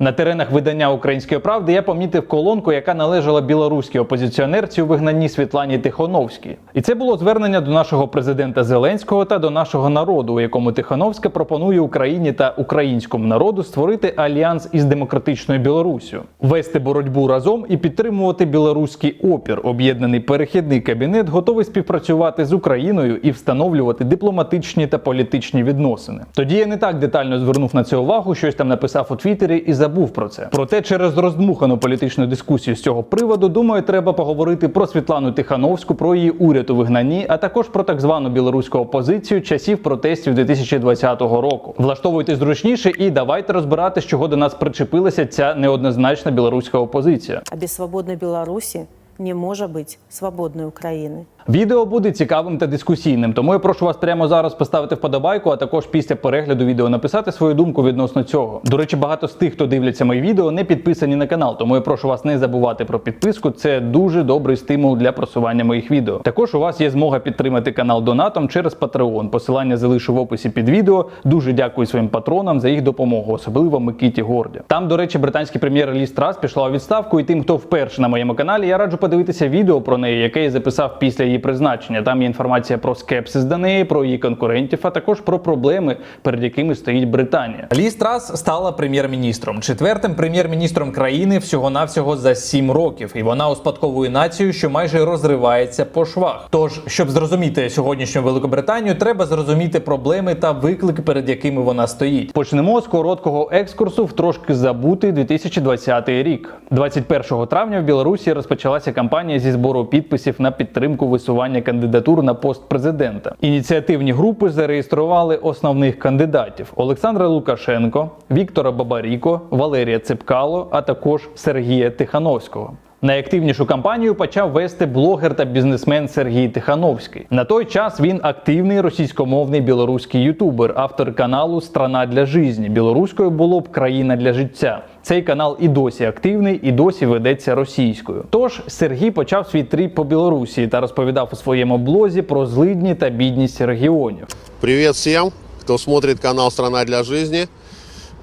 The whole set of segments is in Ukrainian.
На теренах видання Української правди я помітив колонку, яка належала білоруській опозиціонерці у вигнанні Світлані Тихоновській. І це було звернення до нашого президента Зеленського та до нашого народу, у якому Тихоновська пропонує Україні та українському народу створити альянс із демократичною Білоруссю, вести боротьбу разом і підтримувати білоруський опір. Об'єднаний перехідний кабінет готовий співпрацювати з Україною і встановлювати дипломатичні та політичні відносини. Тоді я не так детально звернув на це увагу, щось там написав у Твіттері і забув про це. Проте через роздмухану політичну дискусію з цього приводу, думаю, треба поговорити про Світлану Тихановську, про її уряд у вигнанні, а також про так звану білоруську опозицію часів протестів 2020 року. Влаштовуйтесь зручніше і давайте розбирати, з чого до нас причепилася ця неоднозначна білоруська опозиція. А без свободной Беларуси не может быть свободной Украины. Відео буде цікавим та дискусійним, тому я прошу вас прямо зараз поставити вподобайку, а також після перегляду відео написати свою думку відносно цього. До речі, багато з тих, хто дивляться мої відео, не підписані на канал, тому я прошу вас не забувати про підписку. Це дуже добрий стимул для просування моїх відео. Також у вас є змога підтримати канал донатом через Patreon. Посилання залишу в описі під відео. Дуже дякую своїм патронам за їх допомогу, особливо Микиті Горді. Там, до речі, британський прем'єр Лі Страс пішла у відставку, і тим, хто вперше на моєму каналі, я раджу подивитися відео про неї, яке я записав після її призначення. Там є інформація про скепсис до неї, про її конкурентів, а також про проблеми, перед якими стоїть Британія. Лі Страс стала прем'єр-міністром, четвертим прем'єр-міністром країни всього-навсього за сім років, і вона успадковує націю, що майже розривається по швах. Тож, щоб зрозуміти сьогоднішню Великобританію, треба зрозуміти проблеми та виклики, перед якими вона стоїть. Почнемо з короткого екскурсу в трошки забутий 2020 рік. 21 травня в Білорусі розпочалася кампанія зі збору підписів на підтримку висування кандидатур на пост президента. Ініціативні групи зареєстрували основних кандидатів: Олександра Лукашенко, Віктора Бабаріко, Валерія Цепкало, а також Сергія Тихановського. Найактивнішу кампанію почав вести блогер та бізнесмен Сергій Тихановський. На той час він активний російськомовний білоруський ютубер, автор каналу Страна для житті. Білоруською було б країна для життя. Цей канал і досі активний, і досі ведеться російською. Тож Сергій почав свій тріп по Білорусі та розповідав у своєму блозі про злидні та бідність регіонів. Привет всем, кто смотрит канал «Страна для жизни».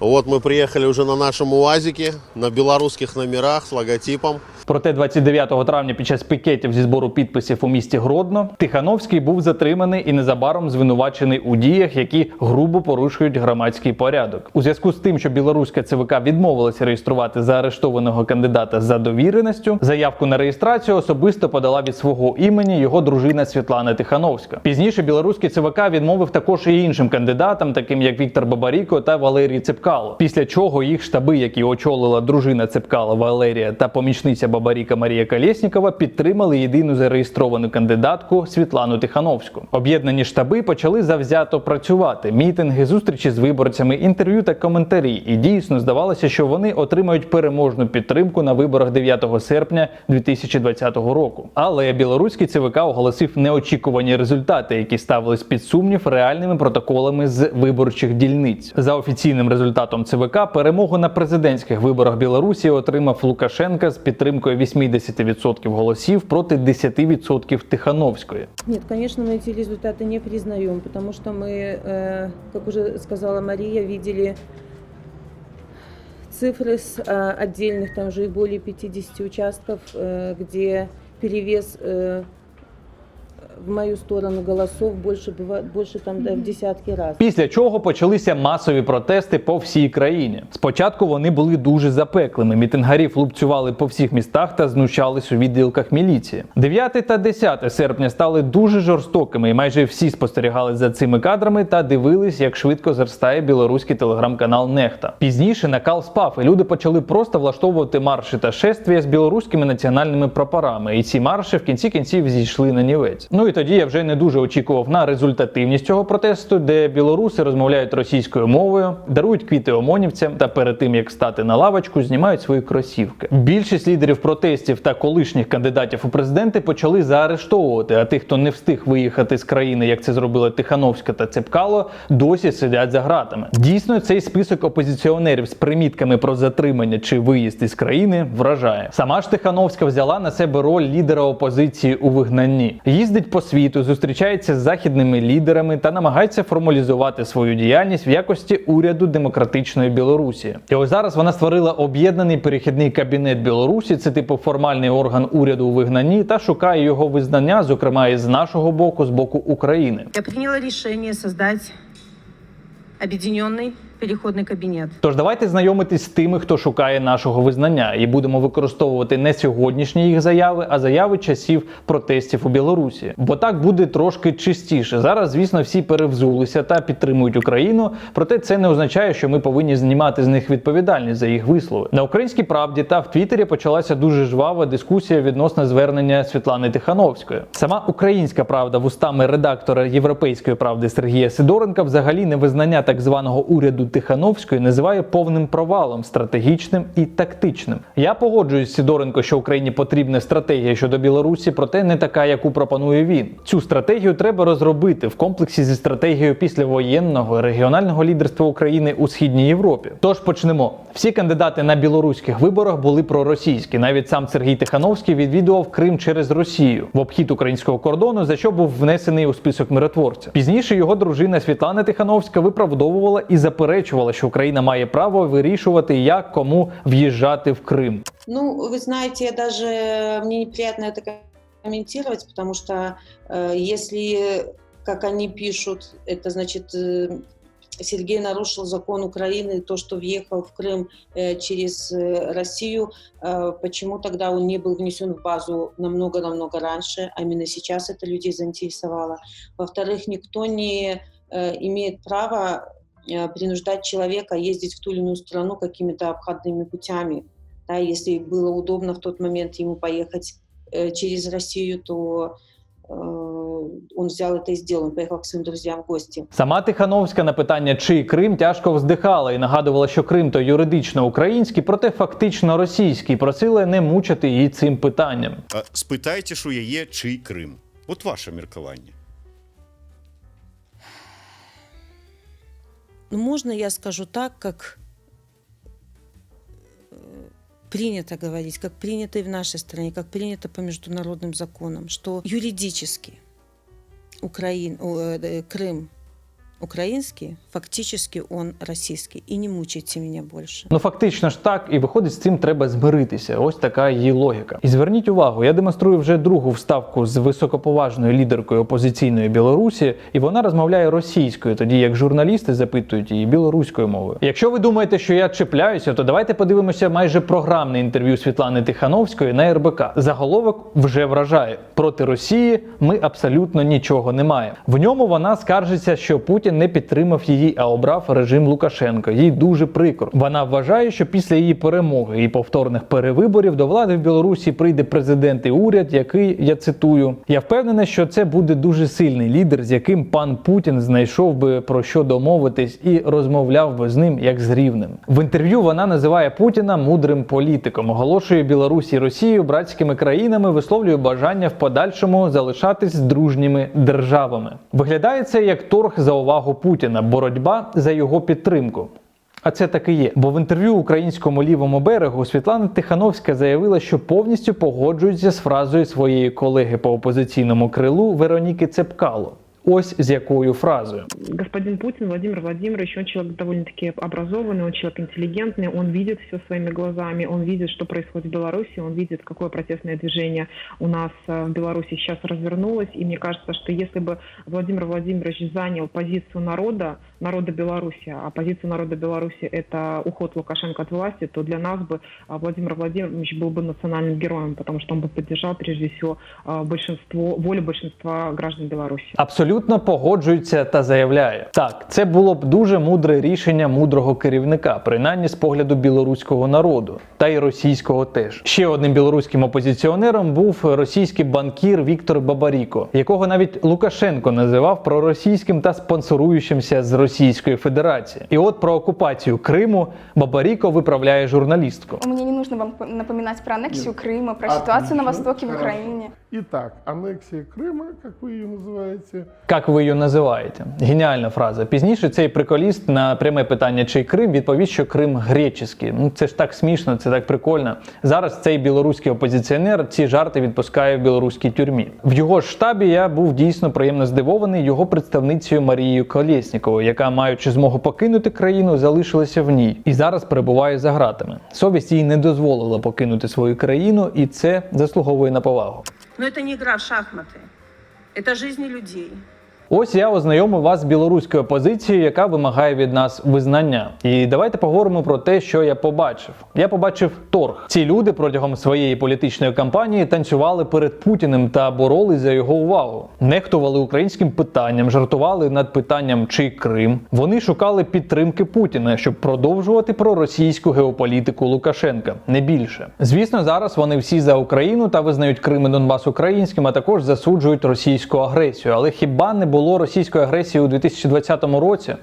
Вот мы приехали уже на нашем УАЗике, на белорусских номерах с логотипом. Проте 29 травня під час пікетів зі збору підписів у місті Гродно Тихановський був затриманий і незабаром звинувачений у діях, які грубо порушують громадський порядок. У зв'язку з тим, що білоруська ЦВК відмовилася реєструвати заарештованого кандидата за довіреністю, заявку на реєстрацію особисто подала від свого імені його дружина Світлана Тихановська. Пізніше білоруський ЦВК відмовив також і іншим кандидатам, таким як Віктор Бабаріко та Валерій Цепкало. Після чого їх штаби, які очолила дружина Цепкала Валерія та помічниця Бабаріка Марія Колєснікова, підтримали єдину зареєстровану кандидатку Світлану Тихановську. Об'єднані штаби почали завзято працювати. Мітинги, зустрічі з виборцями, інтерв'ю та коментарі. І дійсно здавалося, що вони отримають переможну підтримку на виборах 9 серпня 2020 року. Але білоруський ЦВК оголосив неочікувані результати, які ставились під сумнів реальними протоколами з виборчих дільниць. За офіційним результатом ЦВК перемогу на президентських виборах Білорусі отримав Лукашенка з підтримкою 80% голосів проти 10% Тихановської. Нет, конечно, мы эти результаты не признаем, потому что мы, э, как уже сказала Мария, видели цифры с э, отдельных, там же и более 50 участков, э, где перевес э, в мою сторону голосов больше, бывает, больше там да, в десятки раз. Після чого почалися масові протести по всій країні. Спочатку вони були дуже запеклими. Мітингарі флупцювали по всіх містах та знущались у відділках міліції. 9 та 10 серпня стали дуже жорстокими, і майже всі спостерігали за цими кадрами та дивились, як швидко зростає білоруський телеграм-канал Нехта. Пізніше накал спав, і люди почали просто влаштовувати марші та шествія з білоруськими національними прапорами. І ці марші в кінці кінців зійшли на нівець. Ну і тоді я вже не дуже очікував на результативність цього протесту, де білоруси розмовляють російською мовою, дарують квіти омонівцям та перед тим як стати на лавочку, знімають свої кросівки. Більшість лідерів протестів та колишніх кандидатів у президенти почали заарештовувати. А тих, хто не встиг виїхати з країни, як це зробили Тихановська та Цепкало, досі сидять за ґратами. Дійсно, цей список опозиціонерів з примітками про затримання чи виїзд із країни вражає. Сама ж Тихановська взяла на себе роль лідера опозиції у вигнанні. Їздить по світу, зустрічається з західними лідерами та намагається формалізувати свою діяльність в якості уряду демократичної Білорусі. І ось зараз вона створила об'єднаний перехідний кабінет Білорусі. Це типу формальний орган уряду у вигнанні та шукає його визнання, зокрема і з нашого боку, з боку України. Я приняла решение создать объединенный переходный кабинет. Тож давайте знайомитись з тими, хто шукає нашого визнання, і будемо використовувати не сьогоднішні їх заяви, а заяви часів протестів у Білорусі. Бо так буде трошки чистіше. Зараз, звісно, всі перевзулися та підтримують Україну. Проте це не означає, що ми повинні знімати з них відповідальність за їх вислови. На українській правді та в Твіттері почалася дуже жвава дискусія відносно звернення Світлани Тихановської. Сама українська правда вустами редактора Європейської правди Сергія Сидоренка взагалі невизнання так званого уряду Тихановської називає повним провалом стратегічним і тактичним. Я погоджуюсь з Сидоренко, що Україні потрібна стратегія щодо Білорусі, проте не така, яку пропонує він. Цю стратегію треба розробити в комплексі зі стратегією післявоєнного регіонального лідерства України у східній Європі. Тож почнемо. Всі кандидати на білоруських виборах були проросійські. Навіть сам Сергій Тихановський відвідував Крим через Росію в обхід українського кордону, за що був внесений у список миротворців. Пізніше його дружина Світлана Тихановська виправдовувала і заперечувала, що Україна має право вирішувати, як кому в'їжджати в Крим. Ну, вы знаете, я даже мне неприятно это комментировать, потому что э, если, как они пишут, это значит э, Сергей нарушил закон Украины, то, что въехал в Крым э, через э, Россию, э, почему тогда он не был внесен в базу намного-намного раньше, а именно сейчас это людей заинтересовало. Во-вторых, никто не э, имеет права э, принуждать человека ездить в ту или иную страну какими-то обходными путями. Да, если было удобно в тот момент ему поехать э, через Россию, то э, он взял это и сделал. Он поехал к своим друзьям в гости. Сама Тихановська на питання, чий Крим тяжко вздихала і нагадувала, що Крим то юридично український, проте фактично російський. Просила не мучити її цим питанням. А Спитайте ж у яє, чий Крим. От ваше міркування. Ну, можно я скажу так, как э, принято говорить, как принято и в нашей стране, как принято по международным законам, что юридически Украин, о, э, э, Крым украинский, фактически он российский. И не мучайте меня больше. Ну фактично ж так, і виходить, з цим треба змиритися. Ось така її логіка. І зверніть увагу, я демонструю вже другу вставку з високоповажною лідеркою опозиційної Білорусі, і вона розмовляє російською, тоді як журналісти запитують її білоруською мовою. Якщо ви думаєте, що я чіпляюся, то давайте подивимося майже програмне інтерв'ю Світлани Тихановської на РБК. Заголовок вже вражає проти Росії. Ми абсолютно нічого не маємо. В ньому вона скаржиться, що Путін не підтримав її, а обрав режим Лукашенка. Їй дуже прикро. Вона вважає, що після її перемоги і повторних перевиборів до влади в Білорусі прийде президент і уряд, який я цитую. Я впевнена, що це буде дуже сильний лідер, з яким пан Путін знайшов би про що домовитись і розмовляв би з ним як з рівним. В інтерв'ю вона називає Путіна мудрим політиком, оголошує Білорусь і Росію братськими країнами, висловлює бажання в подальшому залишатись дружніми державами. Виглядає це як торг за увагу Путіна, боротьба за його підтримку. А це так і є. Бо в інтерв'ю українському лівому берегу Світлана Тихановська заявила, що повністю погоджується з фразою своєї колеги по опозиційному крилу Вероніки Цепкало. Ось з якою фразою. господин Путин, Владимир Владимирович, он человек довольно-таки образованный, он человек интеллигентный, он видит все своими глазами, он видит, что происходит в Беларуси, он видит, какое протестное движение у нас э, в Беларуси сейчас развернулось. И мне кажется, что если бы Владимир Владимирович занял позицию народа, народа Беларуси, а позиция народа Беларуси – это уход Лукашенко от власти, то для нас бы а, Владимир Владимирович был бы национальным героем, потому что он бы поддержал прежде всего а, большинство, волю большинства граждан Беларуси. Абсолютно погоджується та заявляє: так, це було б дуже мудре рішення мудрого керівника, принаймні з погляду білоруського народу, та й російського теж. Ще одним білоруським опозиціонером був російський банкір Віктор Бабаріко, якого навіть Лукашенко називав проросійським та спонсоруючимся з Російської Федерації. І от про окупацію Криму Бабаріко виправляє журналістку. Мне не нужно вам напоминать про аннексию Крыма, про А, ситуацию на востоке в хорошо. Украине. Итак, аннексия Крыма, как вы ее называете, Як ви її називаєте? Геніальна фраза. Пізніше цей приколіст на пряме питання, чий Крим, відповів, що Крим греческий. Ну це ж так смішно, це так прикольно. Зараз цей білоруський опозиціонер ці жарти відпускає в білоруській тюрмі. В його ж штабі я був дійсно приємно здивований його представницею Марією Колєсніковою, яка, маючи змогу покинути країну, залишилася в ній і зараз перебуває за ґратами. Совість їй не дозволила покинути свою країну, і це заслуговує на повагу. Но это не игра в шахматы. Это жизни людей. Ось я ознайомив вас з білоруською позицією, яка вимагає від нас визнання. І давайте поговоримо про те, що я побачив. Я побачив торг. Ці люди протягом своєї політичної кампанії танцювали перед Путіним та боролись за його увагу. Нехтували українським питанням, жартували над питанням чи Крим. Вони шукали підтримки Путіна, щоб продовжувати проросійську геополітику Лукашенка. Не більше. Звісно, зараз вони всі за Україну та визнають Крим і Донбас українським, а також засуджують російську агресію. Але хіба не було російської агресії у 2020 році?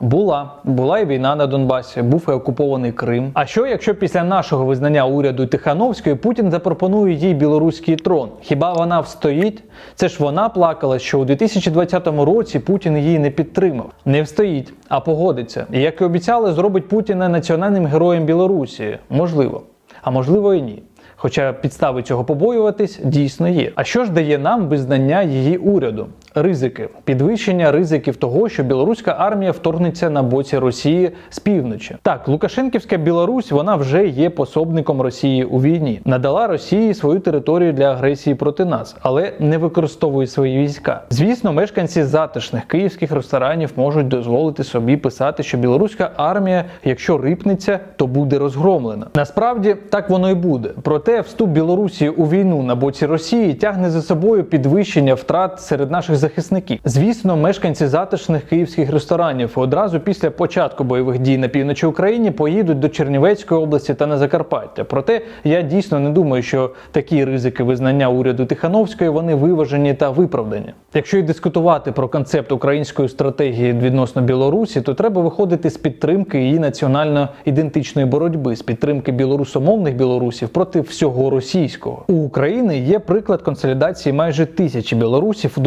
Була, була і війна на Донбасі, був і окупований Крим. А що, якщо після нашого визнання уряду Тихановської Путін запропонує їй білоруський трон? Хіба вона встоїть? Це ж вона плакала, що у 2020 році Путін її не підтримав. Не встоїть, а погодиться. І як і обіцяли, зробить Путіна національним героєм Білорусі. Можливо, а можливо і ні. Хоча підстави цього побоюватись дійсно є. А що ж дає нам визнання її уряду? Ризики, підвищення ризиків того, що білоруська армія вторгнеться на боці Росії з півночі. Так, Лукашенківська Білорусь вона вже є пособником Росії у війні, надала Росії свою територію для агресії проти нас, але не використовує свої війська. Звісно, мешканці затишних київських ресторанів можуть дозволити собі писати, що білоруська армія, якщо рипнеться, то буде розгромлена. Насправді так воно і буде. Проте вступ Білорусі у війну на боці Росії тягне за собою підвищення втрат серед наших захисників. Звісно, мешканці затишних київських ресторанів одразу після початку бойових дій на півночі України поїдуть до Чернівецької області та на Закарпаття. Проте я дійсно не думаю, що такі ризики визнання уряду Тихановської вони виважені та виправдані. Якщо й дискутувати про концепт української стратегії відносно Білорусі, то треба виходити з підтримки її національно ідентичної боротьби, з підтримки білорусомовних білорусів проти всього російського. У України є приклад консолідації майже тисячі білорусів у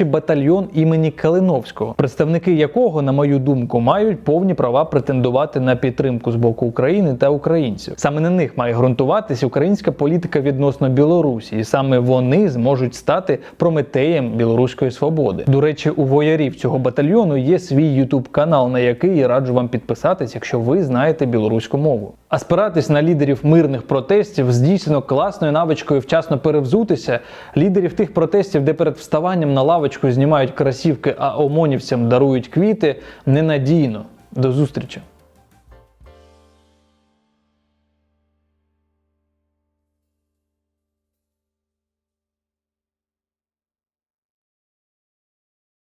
добровольчий батальйон імені Калиновського, представники якого, на мою думку, мають повні права претендувати на підтримку з боку України та українців. Саме на них має ґрунтуватись українська політика відносно Білорусі, і саме вони зможуть стати прометеєм білоруської свободи. До речі, у воярів цього батальйону є свій ютуб канал, на який я раджу вам підписатись, якщо ви знаєте білоруську мову. А спиратись на лідерів мирних протестів з дійсно класною навичкою вчасно перевзутися, лідерів тих протестів, де перед вставанням на лавочку знімають красівки, а омонівцям дарують квіти, ненадійно. До зустрічі!